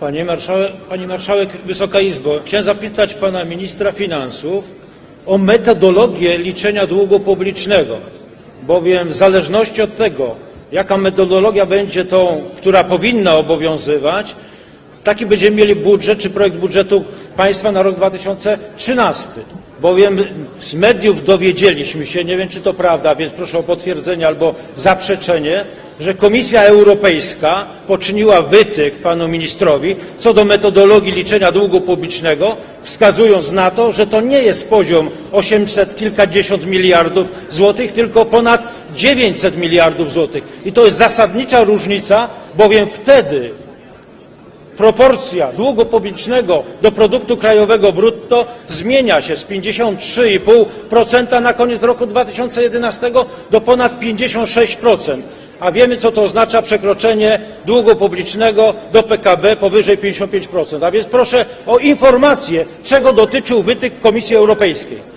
Panie marszałek, Pani Marszałek, Wysoka Izbo, chciałem zapytać Pana Ministra Finansów o metodologię liczenia długu publicznego, bowiem w zależności od tego, jaka metodologia będzie tą, która powinna obowiązywać, taki będziemy mieli budżet czy projekt budżetu państwa na rok 2013. Bowiem z mediów dowiedzieliśmy się, nie wiem czy to prawda, więc proszę o potwierdzenie albo zaprzeczenie, że Komisja Europejska poczyniła wytyk panu ministrowi co do metodologii liczenia długu publicznego, wskazując na to, że to nie jest poziom 800 kilkadziesiąt miliardów złotych, tylko ponad 900 miliardów złotych. I to jest zasadnicza różnica, bowiem wtedy proporcja długu publicznego do produktu krajowego brutto zmienia się z 53,5% na koniec roku 2011 do ponad 56%. A wiemy, co to oznacza przekroczenie długu publicznego do PKB powyżej 55%. A więc proszę o informację, czego dotyczył wytyk Komisji Europejskiej.